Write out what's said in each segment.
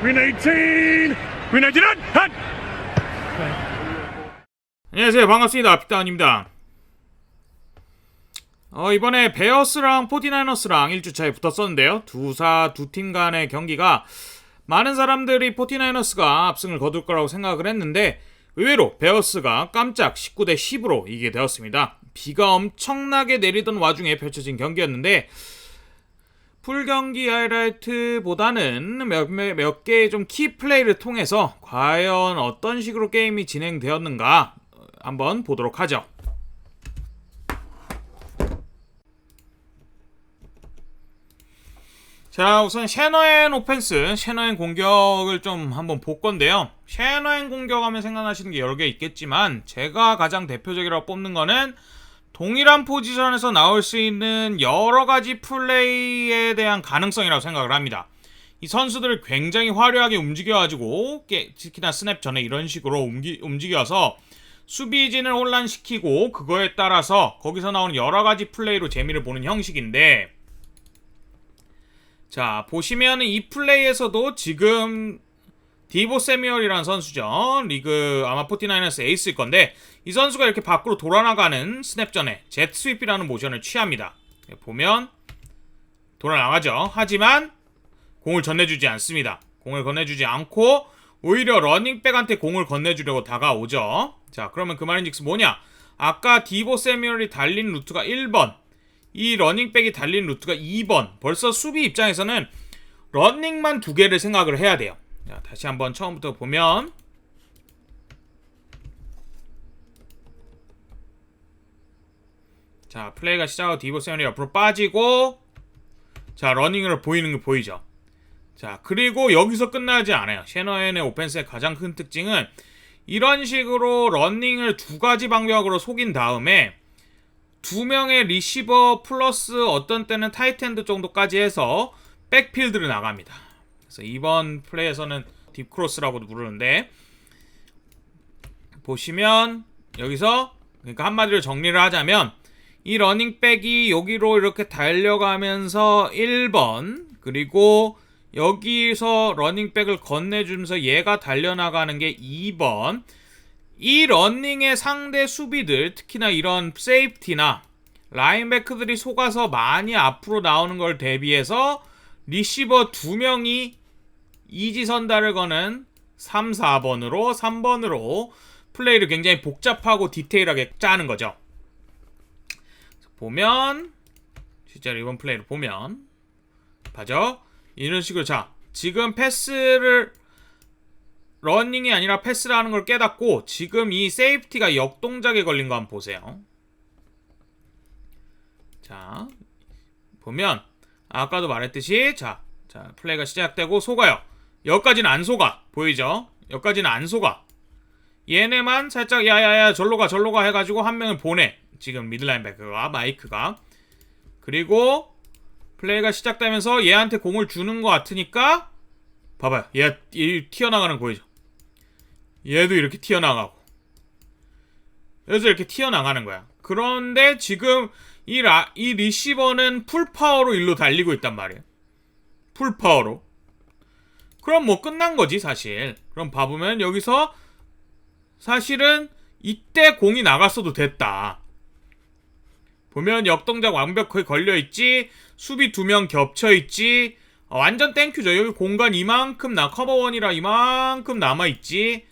Green 18! Green 19! Hot! 안녕하세요 반갑습니다 픽다운입니다 어, 이번에 베어스랑 포티나이너스랑 1주차에 붙었었는데요 두사 두 팀 간의 경기가 많은 사람들이 포티나이너스가 압승을 거둘 거라고 생각을 했는데 의외로 베어스가 깜짝 19대 10으로 이기게 되었습니다 비가 엄청나게 내리던 와중에 펼쳐진 경기였는데 풀 경기 하이라이트보다는 몇, 몇, 몇 개의 좀 키 플레이를 통해서 과연 어떤 식으로 게임이 진행되었는가 어, 한번 보도록 하죠. 자, 우선 셰너엔 오펜스, 셰너엔 공격을 좀 한번 볼 건데요. 셰너엔 공격하면 생각나시는 게 여러 개 있겠지만 제가 가장 대표적이라고 뽑는 거는 동일한 포지션에서 나올 수 있는 여러 가지 플레이에 대한 가능성이라고 생각을 합니다. 이 선수들을 굉장히 화려하게 움직여가지고 깨- 특히나 스냅 전에 이런 식으로 옮기, 움직여서 수비진을 혼란시키고 그거에 따라서 거기서 나오는 여러 가지 플레이로 재미를 보는 형식인데 자 보시면은 이 플레이에서도 지금 디보 세미얼이라는 선수죠. 리그 아마 포티나이너스 에이스일 건데 이 선수가 이렇게 밖으로 돌아나가는 스냅 전에 제트 스윕이라는 모션을 취합니다. 보면 돌아나가죠. 하지만 공을 전내주지 않습니다. 공을 건네주지 않고 오히려 러닝백한테 공을 건네주려고 다가오죠. 자, 그러면 그 말인즉슨 뭐냐? 아까 디보 세미얼이 달린 루트가 1번, 이 러닝백이 달린 루트가 2번. 벌써 수비 입장에서는 러닝만 두 개를 생각을 해야 돼요. 자, 다시 한번 처음부터 보면 자, 플레이가 시작하고 디보 세미얼이 옆으로 빠지고 자, 러닝으로 보이는 게 보이죠. 자, 그리고 여기서 끝나지 않아요. 셰너엔의 오펜스의 가장 큰 특징은 이런 식으로 러닝을 두 가지 방벽으로 속인 다음에 두 명의 리시버 플러스 어떤 때는 타이트핸드 정도까지 해서 백필드를 나갑니다. 그래서 이번 플레이에서는 딥크로스라고도 부르는데 보시면 여기서 그러니까 한마디로 정리를 하자면 이 러닝백이 여기로 이렇게 달려가면서 1번 그리고 여기서 러닝백을 건네주면서 얘가 달려나가는 게 2번. 이 러닝의 상대 수비들 특히나 이런 세이프티나 라인베크들이 속아서 많이 앞으로 나오는 걸 대비해서 리시버 두 명이 이지선다를 거는 3, 4번으로 3번으로 플레이를 굉장히 복잡하고 디테일하게 짜는 거죠. 보면 실제로 이번 플레이를 보면 봐죠. 이런 식으로 자 지금 패스를 러닝이 아니라 패스라는 걸 깨닫고 지금 이 세이프티가 역동작에 걸린 거 한번 보세요. 자 보면 아까도 말했듯이 자, 자 플레이가 시작되고 속아요. 여기까지는 안 속아 보이죠? 여기까지는 안 속아. 얘네만 살짝 야야야 절로 가 절로 가 해가지고 한 명을 보내. 지금 미들라인백커가 마이크가 그리고 플레이가 시작되면서 얘한테 공을 주는 것 같으니까 봐봐요. 얘, 얘 튀어나가는 거 보이죠? 얘도 이렇게 튀어나가고 그래서 이렇게 튀어나가는 거야. 그런데 지금 이, 라, 이 리시버는 풀파워로 일로 달리고 있단 말이에요. 풀파워로. 그럼 뭐 끝난 거지 사실. 그럼 봐보면 여기서 사실은 이때 공이 나갔어도 됐다. 보면 역동작 완벽하게 걸려있지 수비 두 명 겹쳐있지 어, 완전 땡큐죠 여기 공간 이만큼 나 커버원이라 이만큼 남아있지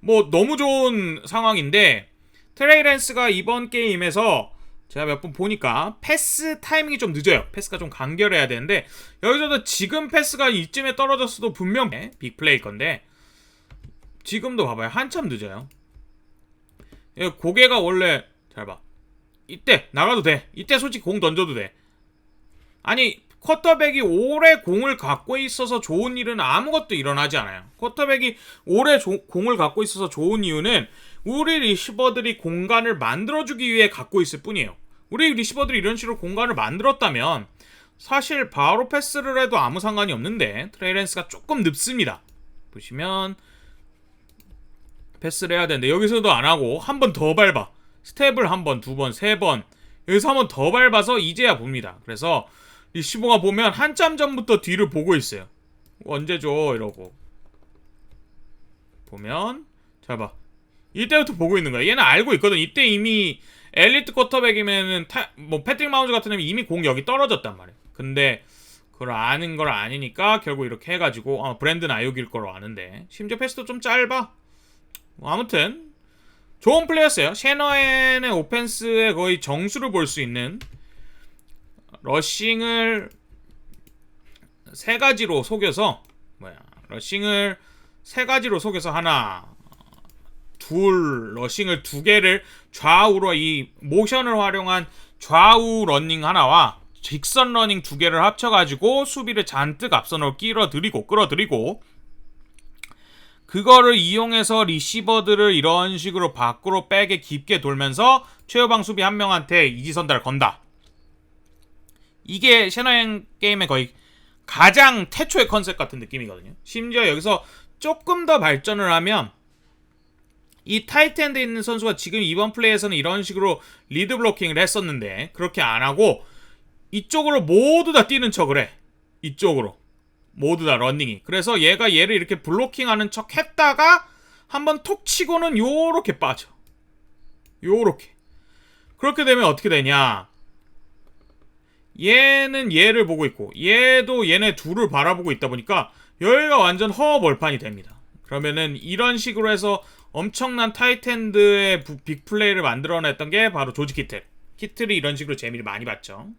뭐 너무 좋은 상황인데 트레이렌스가 이번 게임에서 제가 몇 번 보니까 패스 타이밍이 좀 늦어요 패스가 좀 간결해야 되는데 여기서도 지금 패스가 이쯤에 떨어졌어도 분명 빅플레이일 건데 지금도 봐봐요 한참 늦어요 예, 고개가 원래 잘 봐 이때 나가도 돼. 이때 솔직히 공 던져도 돼. 아니 쿼터백이 오래 공을 갖고 있어서 좋은 일은 아무것도 일어나지 않아요. 쿼터백이 오래 조- 공을 갖고 있어서 좋은 이유는 우리 리시버들이 공간을 만들어주기 위해 갖고 있을 뿐이에요. 우리 리시버들이 이런 식으로 공간을 만들었다면 사실 바로 패스를 해도 아무 상관이 없는데 트레이렌스가 조금 늦습니다. 보시면 패스를 해야 되는데 여기서도 안 하고 한 번 더 밟아. 스텝을 한 번, 두 번, 세 번. 여기서 한 번 더 밟아서 이제야 봅니다. 그래서 리시버가 보면 한참 전부터 뒤를 보고 있어요. 언제 줘? 이러고. 보면 잘 봐. 이때부터 보고 있는 거야. 얘는 알고 있거든. 이때 이미 엘리트 쿼터백이면은 타, 뭐 패트릭 마운즈 같은 애면 이미 공 여기 떨어졌단 말이야. 근데 그걸 아는 걸 아니니까 결국 이렇게 해가지고 어, 브랜든 아육일 거로 아는데 심지어 패스도 좀 짧아. 뭐 아무튼 좋은 플레이였어요. 셰너엔의 오펜스의 거의 정수를 볼 수 있는 러싱을 세 가지로 속여서 뭐야 러싱을 세 가지로 속여서 하나 둘 러싱을 두 개를 좌우로 이 모션을 활용한 좌우 러닝 하나와 직선 러닝 두 개를 합쳐가지고 수비를 잔뜩 앞선으로 끌어들이고 끌어들이고 그거를 이용해서 리시버들을 이런 식으로 밖으로 백에 깊게 돌면서 최후방 수비 한 명한테 이지선다를 건다. 이게 셰너행 게임의 거의 가장 태초의 컨셉 같은 느낌이거든요. 심지어 여기서 조금 더 발전을 하면 이 타이트엔드에 있는 선수가 지금 이번 플레이에서는 이런 식으로 리드 블로킹을 했었는데 그렇게 안 하고 이쪽으로 모두 다 뛰는 척을 해. 이쪽으로. 모두 다 러닝이. 그래서 얘가 얘를 이렇게 블로킹하는 척 했다가 한번 톡 치고는 요렇게 빠져. 요렇게. 그렇게 되면 어떻게 되냐? 얘는 얘를 보고 있고 얘도 얘네 둘을 바라보고 있다 보니까 여기가 완전 허벌판이 됩니다. 그러면은 이런 식으로 해서 엄청난 타이텐드의 빅플레이를 만들어냈던 게 바로 조지 키틀. 키틀이 이런 식으로 재미를 많이 봤죠.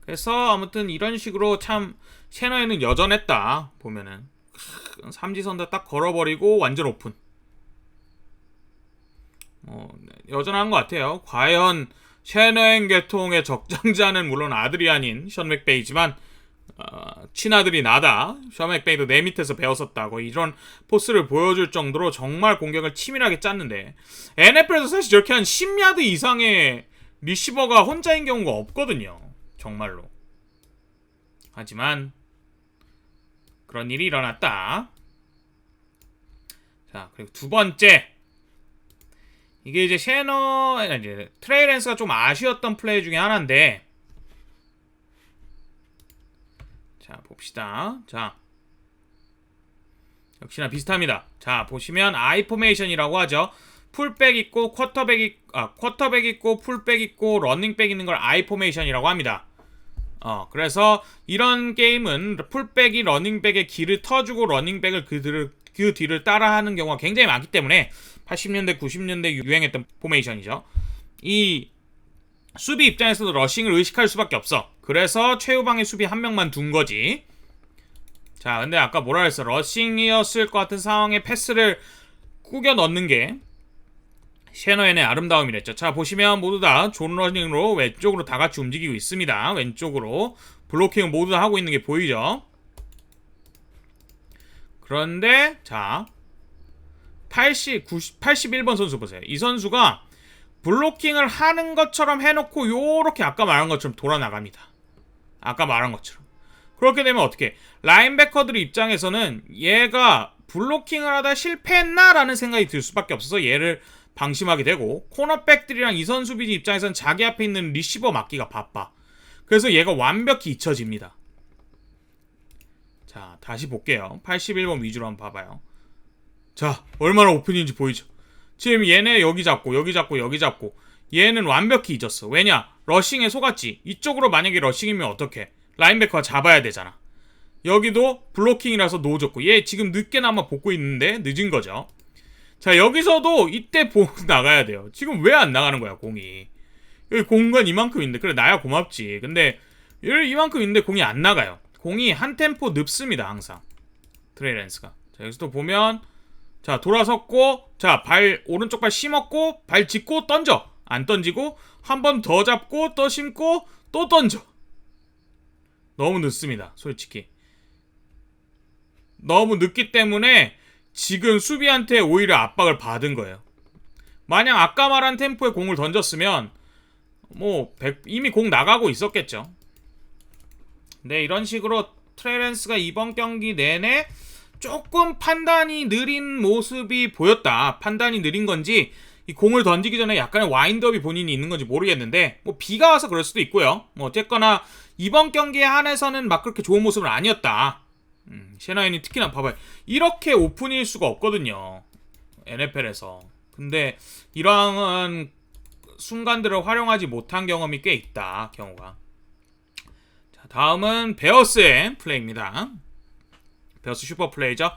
그래서 아무튼 이런 식으로 참 셰너에는 여전했다 보면은 크, 삼지선 다 딱 걸어버리고 완전 오픈. 어, 네, 여전한 것 같아요. 과연 셰너행 계통의 적장자는 물론 아들이 아닌 션 맥베이지만 어, 친아들이 나다. 션 맥베이도 내 밑에서 배웠었다고 이런 포스를 보여줄 정도로 정말 공격을 치밀하게 짰는데 NFL에서 사실 저렇게 한 10야드 이상의 리시버가 혼자인 경우가 없거든요. 정말로. 하지만 그런 일이 일어났다. 자, 그리고 두 번째. 이게 이제 셰너, 이제 트레이렌스가 좀 아쉬웠던 플레이 중에 하나인데. 자, 봅시다. 자. 역시나 비슷합니다. 자, 보시면 아이 포메이션이라고 하죠. 풀백 있고 쿼터백 있, 아, 쿼터백 있고 풀백 있고 러닝백 있는 걸 아이 포메이션이라고 합니다. 어, 그래서 이런 게임은 풀백이 러닝백의 길을 터주고 러닝백을 그 뒤를, 그 뒤를 따라하는 경우가 굉장히 많기 때문에 80년대, 90년대 유행했던 포메이션이죠. 이 수비 입장에서도 러싱을 의식할 수밖에 없어. 그래서 최후방에 수비 한 명만 둔 거지. 자, 근데 아까 뭐라 했어? 러싱이었을 것 같은 상황에 패스를 꾸겨 넣는 게 셰너엔의 아름다움이랬죠. 자, 보시면 모두 다 존 러닝으로 왼쪽으로 다 같이 움직이고 있습니다. 왼쪽으로. 블로킹을 모두 다 하고 있는 게 보이죠? 그런데, 자. 80, 90, 81번 선수 보세요. 이 선수가 블로킹을 하는 것처럼 해놓고 요렇게 아까 말한 것처럼 돌아나갑니다. 아까 말한 것처럼. 그렇게 되면 어떻게? 라인베커들 입장에서는 얘가 블로킹을 하다 실패했나라는 생각이 들 수밖에 없어서 얘를 방심하게 되고 코너백들이랑 이선 수비진 입장에서는 자기 앞에 있는 리시버 막기가 바빠. 그래서 얘가 완벽히 잊혀집니다. 자, 다시 볼게요. 81번 위주로 한번 봐봐요. 자, 얼마나 오픈인지 보이죠? 지금 얘네 여기 잡고 여기 잡고 여기 잡고 얘는 완벽히 잊었어. 왜냐? 러싱에 속았지. 이쪽으로 만약에 러싱이면 어떡해? 라인베커가 잡아야 되잖아. 여기도 블로킹이라서 노졌고 얘 지금 늦게나마 복고 있는데 늦은 거죠. 자 여기서도 이때 보 나가야 돼요. 지금 왜 안 나가는 거야 공이? 여기 공간 이만큼 있는데 그래 나야 고맙지. 근데 이만큼 있는데 공이 안 나가요. 공이 한 템포 늦습니다 항상. 트레이렌스가. 자 여기서도 보면 자 돌아섰고 자 발 오른쪽 발 심었고 발 짚고 던져 안 던지고 한 번 더 잡고 또 심고 또 던져. 너무 늦습니다 솔직히. 너무 늦기 때문에 지금 수비한테 오히려 압박을 받은 거예요. 만약 아까 말한 템포에 공을 던졌으면 뭐 100 이미 공 나가고 있었겠죠. 네, 이런 식으로 트레렌스가 이번 경기 내내 조금 판단이 느린 모습이 보였다. 판단이 느린 건지 이 공을 던지기 전에 약간의 와인드업이 본인이 있는 건지 모르겠는데 뭐 비가 와서 그럴 수도 있고요. 뭐 어쨌거나 이번 경기에 한해서는 막 그렇게 좋은 모습은 아니었다. 음, 셰나인이 특히나 봐봐요. 이렇게 오픈일 수가 없거든요. NFL에서. 근데 이러한 순간들을 활용하지 못한 경험이 꽤 있다. 경우가. 자, 다음은 베어스의 플레이입니다. 베어스 슈퍼 플레이죠.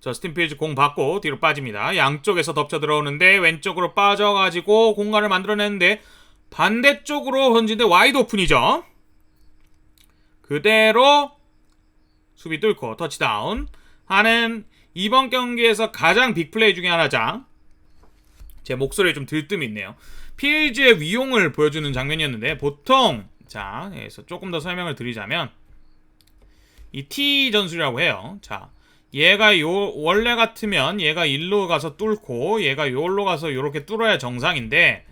저스틴 필즈 공 받고 뒤로 빠집니다. 양쪽에서 덮쳐 들어오는데 왼쪽으로 빠져가지고 공간을 만들어내는데 반대쪽으로 던지는데 와이드 오픈이죠. 그대로 수비 뚫고 터치다운 하는 이번 경기에서 가장 빅플레이 중에 하나자. 제 목소리에 좀 들뜸이 있네요. 필즈의 위용을 보여주는 장면이었는데 보통 자 여기서 조금 더 설명을 드리자면 이 T 전술이라고 해요. 자 얘가 요 원래 같으면 얘가 일로 가서 뚫고 얘가 요로 가서 요렇게 뚫어야 정상인데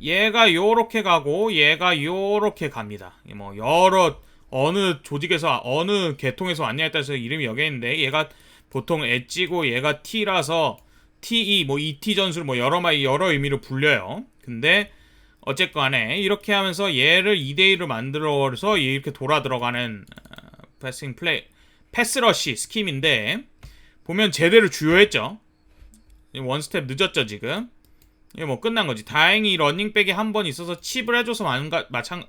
얘가 요렇게 가고 얘가 요렇게 갑니다. 뭐 여러 어느 조직에서 어느 계통에서 왔냐에 따라서 이름이 여겨 있는데 얘가 보통 엣지고 얘가 T라서 TE 뭐 ET 전술 뭐 여러 마 여러 의미로 불려요. 근데 어쨌건에 이렇게 하면서 얘를 2대 1로 만들어서 이렇게 돌아 들어가는 어, 패싱 플레이 패스러시 스킴인데 보면 제대로 주요했죠. 원 스텝 늦었죠 지금. 이게 뭐 끝난 거지. 다행히 러닝백이 한번 있어서 칩을 해줘서 마찬가, 마찬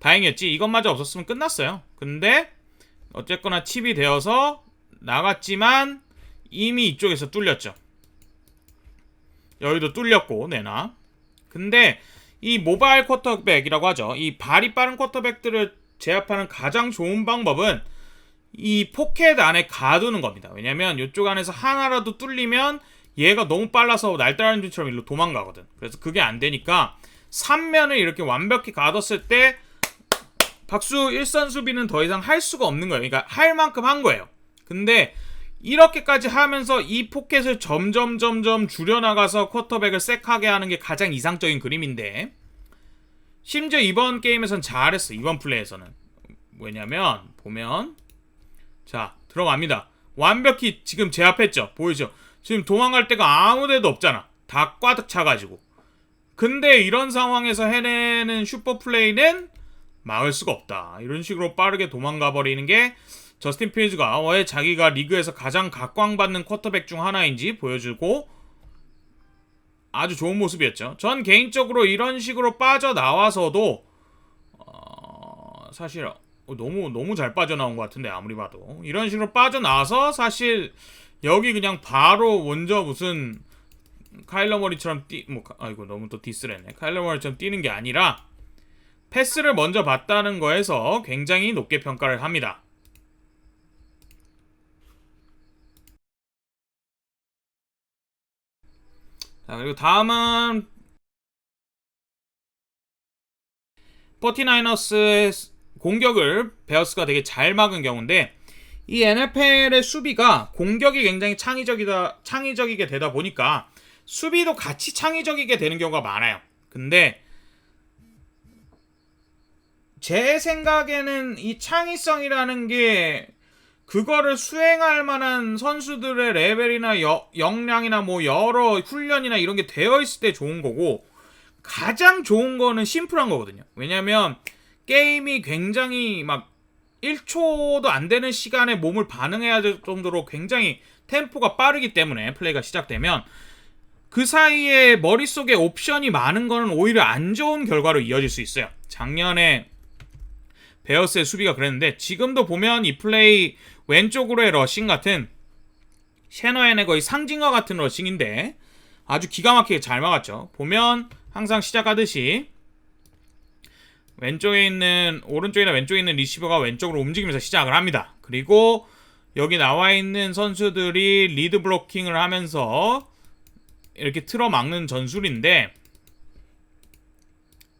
다행이었지. 이것마저 없었으면 끝났어요. 근데 어쨌거나 칩이 되어서 나갔지만 이미 이쪽에서 뚫렸죠. 여기도 뚫렸고 내나. 근데 이 모바일 쿼터백이라고 하죠. 이 발이 빠른 쿼터백들을 제압하는 가장 좋은 방법은 이 포켓 안에 가두는 겁니다. 왜냐면 이쪽 안에서 하나라도 뚫리면 얘가 너무 빨라서 날따라는 줄처럼 일로 도망가거든. 그래서 그게 안 되니까 3면을 이렇게 완벽히 가뒀을 때 박수 일선 수비는 더 이상 할 수가 없는 거예요. 그러니까 할 만큼 한 거예요. 근데 이렇게까지 하면서 이 포켓을 점점 점점 줄여나가서 쿼터백을 섹하게 하는 게 가장 이상적인 그림인데 심지어 이번 게임에선 잘했어. 이번 플레이에서는 왜냐면 보면 자 들어갑니다. 완벽히 지금 제압했죠. 보이죠? 지금 도망갈 데가 아무 데도 없잖아. 다 꽉 차가지고. 근데 이런 상황에서 해내는 슈퍼 플레이는 막을 수가 없다. 이런 식으로 빠르게 도망가 버리는 게 저스틴 필즈가 왜 자기가 리그에서 가장 각광받는 쿼터백 중 하나인지 보여주고 아주 좋은 모습이었죠. 전 개인적으로 이런 식으로 빠져나와서도 어, 사실 너무 너무 잘 빠져나온 것 같은데 아무리 봐도 이런 식으로 빠져나와서 사실 여기 그냥 바로 먼저 무슨 카일러 머리처럼 뛰뭐 아이고 너무 또 디스랬네 카일러 머리처럼 뛰는 게 아니라 패스를 먼저 봤다는 거에서 굉장히 높게 평가를 합니다. 자, 그리고 다음은 49너스의 공격을 베어스가 되게 잘 막은 경우인데 이 NFL의 수비가 공격이 굉장히 창의적이다 창의적이게 되다 보니까 수비도 같이 창의적이게 되는 경우가 많아요. 근데 제 생각에는 이 창의성이라는 게 그거를 수행할 만한 선수들의 레벨이나 여, 역량이나 뭐 여러 훈련이나 이런 게 되어 있을 때 좋은 거고 가장 좋은 거는 심플한 거거든요. 왜냐면 게임이 굉장히 막 1초도 안 되는 시간에 몸을 반응해야 될 정도로 굉장히 템포가 빠르기 때문에 플레이가 시작되면 그 사이에 머릿속에 옵션이 많은 거는 오히려 안 좋은 결과로 이어질 수 있어요. 작년에 베어스의 수비가 그랬는데 지금도 보면 이 플레이 왼쪽으로의 러싱 같은 셰너엔의 거의 상징과 같은 러싱인데 아주 기가 막히게 잘 막았죠. 보면 항상 시작하듯이 왼쪽에 있는 오른쪽이나 왼쪽에 있는 리시버가 왼쪽으로 움직이면서 시작을 합니다. 그리고 여기 나와 있는 선수들이 리드 블로킹을 하면서 이렇게 틀어 막는 전술인데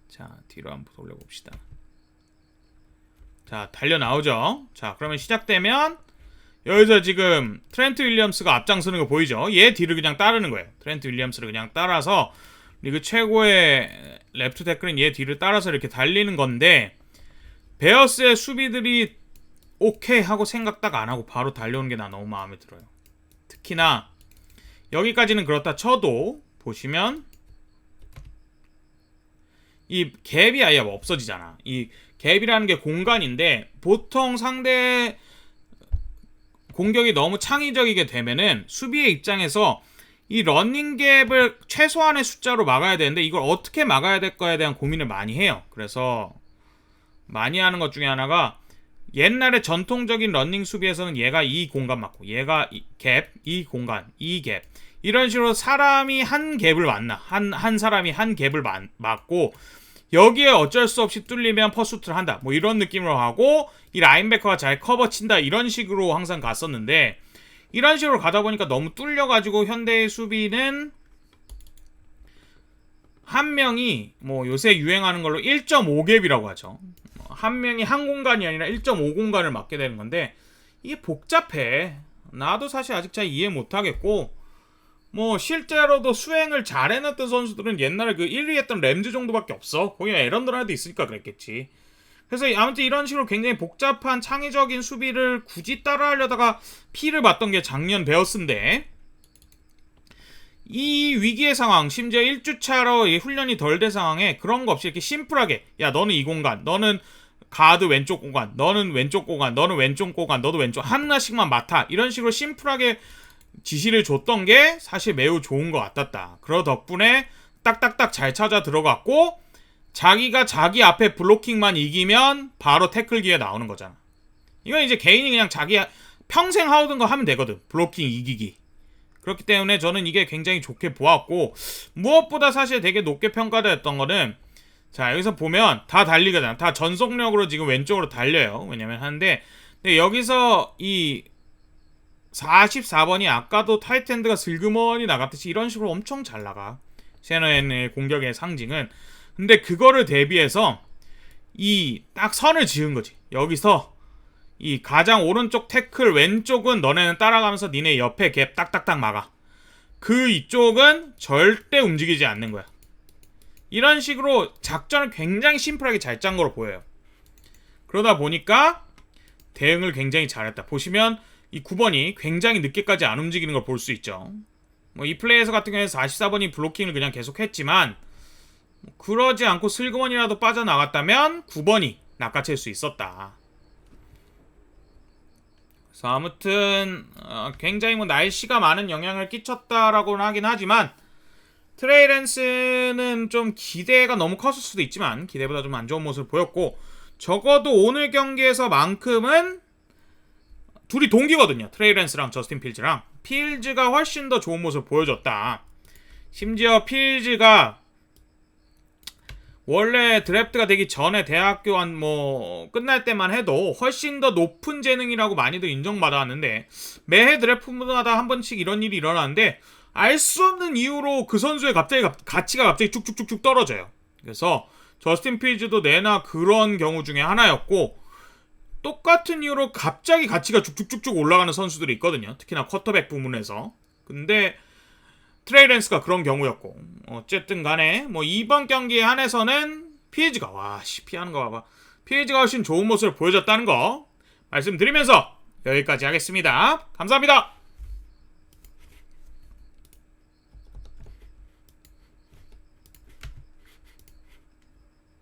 자 뒤로 한번 돌려봅시다. 자 달려 나오죠. 자 그러면 시작되면 여기서 지금 트렌트 윌리엄스가 앞장서는 거 보이죠? 얘 뒤를 그냥 따르는 거예요. 트렌트 윌리엄스를 그냥 따라서 리그 최고의 레프트 태클은 얘 뒤를 따라서 이렇게 달리는 건데 베어스의 수비들이 오케이 하고 생각 딱 안 하고 바로 달려오는 게 나 너무 마음에 들어요. 특히나 여기까지는 그렇다 쳐도 보시면 이 갭이 아예 없어지잖아. 이 갭이라는 게 공간인데 보통 상대 공격이 너무 창의적이게 되면은 수비의 입장에서 이 러닝 갭을 최소한의 숫자로 막아야 되는데 이걸 어떻게 막아야 될 거에 대한 고민을 많이 해요. 그래서 많이 하는 것 중에 하나가 옛날에 전통적인 러닝 수비에서는 얘가 이 공간 맞고 얘가 이 갭, 이 공간, 이 갭. 이런 식으로 사람이 한 갭을 맞나. 한, 한 사람이 한 갭을 맞, 맞고 여기에 어쩔 수 없이 뚫리면 퍼수트를 한다. 뭐 이런 느낌으로 하고 이 라인베커가 잘 커버 친다. 이런 식으로 항상 갔었는데 이런 식으로 가다 보니까 너무 뚫려가지고 현대의 수비는 한 명이 뭐 요새 유행하는 걸로 1.5갭이라고 하죠. 한 명이 한 공간이 아니라 1.5 공간을 맡게 되는 건데 이게 복잡해. 나도 사실 아직 잘 이해 못 하겠고 뭐 실제로도 수행을 잘 해냈던 선수들은 옛날에 그 1위 했던 램즈 정도밖에 없어. 거기 에런들 하나도 있으니까 그랬겠지. 그래서 아무튼 이런 식으로 굉장히 복잡한 창의적인 수비를 굳이 따라하려다가 피를 봤던 게 작년 베어스인데 이 위기의 상황, 심지어 1주차로 이 훈련이 덜 된 상황에 그런 거 없이 이렇게 심플하게 야 너는 이 공간, 너는 가드 왼쪽 공간, 너는 왼쪽 공간, 너는 왼쪽 공간, 너도 왼쪽 하나씩만 맡아 이런 식으로 심플하게 지시를 줬던 게 사실 매우 좋은 것 같았다. 그러 덕분에 딱딱딱 잘 찾아 들어갔고 자기가 자기 앞에 블로킹만 이기면 바로 태클 기회 나오는 거잖아. 이건 이제 개인이 그냥 자기 평생 하던 거 하면 되거든. 블로킹 이기기. 그렇기 때문에 저는 이게 굉장히 좋게 보았고 무엇보다 사실 되게 높게 평가됐던 거는 자 여기서 보면 다 달리거든. 다 전속력으로 지금 왼쪽으로 달려요. 왜냐면 하는데 근데 여기서 이 44번이 아까도 타이트핸드가 슬그머니 나갔듯이 이런 식으로 엄청 잘 나가. 셰너의 공격의 상징은. 근데 그거를 대비해서 이 딱 선을 지은 거지. 여기서 이 가장 오른쪽 태클 왼쪽은 너네는 따라가면서 니네 옆에 갭 딱딱딱 막아. 그 이쪽은 절대 움직이지 않는 거야. 이런 식으로 작전을 굉장히 심플하게 잘 짠 거로 보여요. 그러다 보니까 대응을 굉장히 잘했다. 보시면 이 9번이 굉장히 늦게까지 안 움직이는 걸 볼 수 있죠. 뭐 이 플레이에서 같은 경우에 44번이 블로킹을 그냥 계속 했지만 그러지 않고 슬그머니라도 빠져나갔다면 9번이 낚아챌 수 있었다. 그래서 아무튼 어, 굉장히 뭐 날씨가 많은 영향을 끼쳤다라고는 하긴 하지만 트레이렌스는 좀 기대가 너무 컸을 수도 있지만 기대보다 좀 안 좋은 모습을 보였고 적어도 오늘 경기에서만큼은 둘이 동기거든요. 트레이렌스랑 저스틴 필즈랑 필즈가 훨씬 더 좋은 모습을 보여줬다. 심지어 필즈가 원래 드래프트가 되기 전에 대학교 한 뭐 끝날 때만 해도 훨씬 더 높은 재능이라고 많이들 인정받아왔는데 매해 드래프트마다 한 번씩 이런 일이 일어나는데 알 수 없는 이유로 그 선수의 갑자기 가- 가치가 갑자기 쭉쭉쭉쭉 떨어져요. 그래서 저스틴 필즈도 내나 그런 경우 중에 하나였고 똑같은 이유로 갑자기 가치가 쭉쭉쭉쭉 올라가는 선수들이 있거든요. 특히나 쿼터백 부문에서. 근데 트레이렌스가 그런 경우였고 어쨌든 간에 뭐 이번 경기에 한해서는 피해지가 와씨 피하는 거 봐봐. 피해지가 훨씬 좋은 모습을 보여줬다는 거 말씀드리면서 여기까지 하겠습니다. 감사합니다